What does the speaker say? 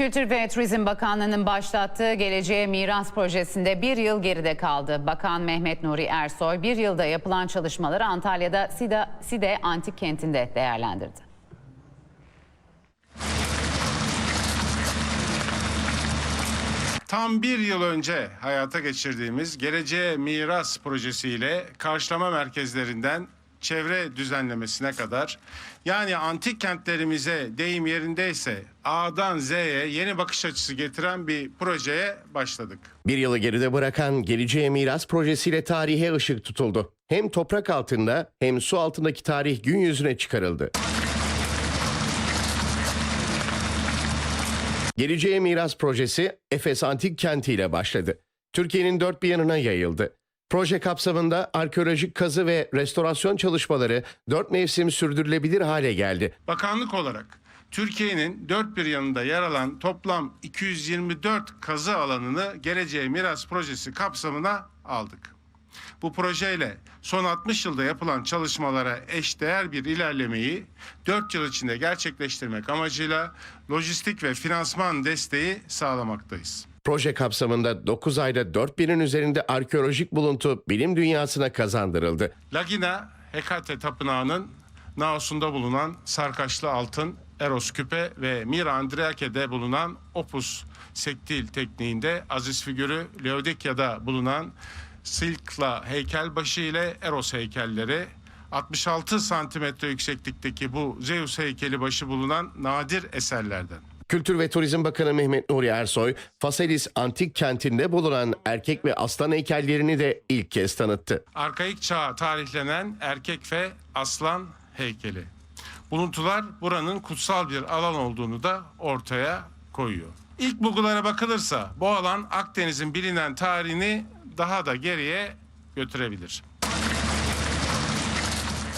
Kültür ve Turizm Bakanlığı'nın başlattığı Geleceğe Miras projesinde bir yıl geride kaldı. Bakan Mehmet Nuri Ersoy bir yılda yapılan çalışmaları Antalya'da Side, Side Antik Kenti'nde değerlendirdi. Tam bir yıl önce hayata geçirdiğimiz Geleceğe Miras projesiyle karşılama merkezlerinden çevre düzenlemesine kadar yani antik kentlerimize deyim yerindeyse A'dan Z'ye yeni bakış açısı getiren bir projeye başladık. Bir yılı geride bırakan Geleceğe Miras projesiyle tarihe ışık tutuldu. Hem toprak altında hem su altındaki tarih gün yüzüne çıkarıldı. Geleceğe Miras projesi Efes Antik Kenti ile başladı. Türkiye'nin dört bir yanına yayıldı. Proje kapsamında arkeolojik kazı ve restorasyon çalışmaları dört mevsim sürdürülebilir hale geldi. Bakanlık olarak Türkiye'nin dört bir yanında yer alan toplam 224 kazı alanını Geleceğe Miras Projesi kapsamına aldık. Bu projeyle son 60 yılda yapılan çalışmalara eşdeğer bir ilerlemeyi 4 yıl içinde gerçekleştirmek amacıyla lojistik ve finansman desteği sağlamaktayız. Proje kapsamında 9 ayda 4000'in üzerinde arkeolojik buluntu bilim dünyasına kazandırıldı. Lagina Hekate Tapınağı'nın naosunda bulunan sarkaçlı altın, Eros küpe ve Mira Andreake'de bulunan Opus sektil tekniğinde Aziz figürü Laodikya'da bulunan Silkla heykelbaşı ile Eros heykelleri 66 santimetre yükseklikteki bu Zeus heykeli başı bulunan nadir eserlerden. Kültür ve Turizm Bakanı Mehmet Nuri Ersoy, Faselis Antik Kenti'nde bulunan erkek ve aslan heykellerini de ilk kez tanıttı. arkaik çağa tarihlenen erkek ve aslan heykeli. Buluntular buranın kutsal bir alan olduğunu da ortaya koyuyor. İlk bulgulara bakılırsa bu alan Akdeniz'in bilinen tarihini daha da geriye götürebilir.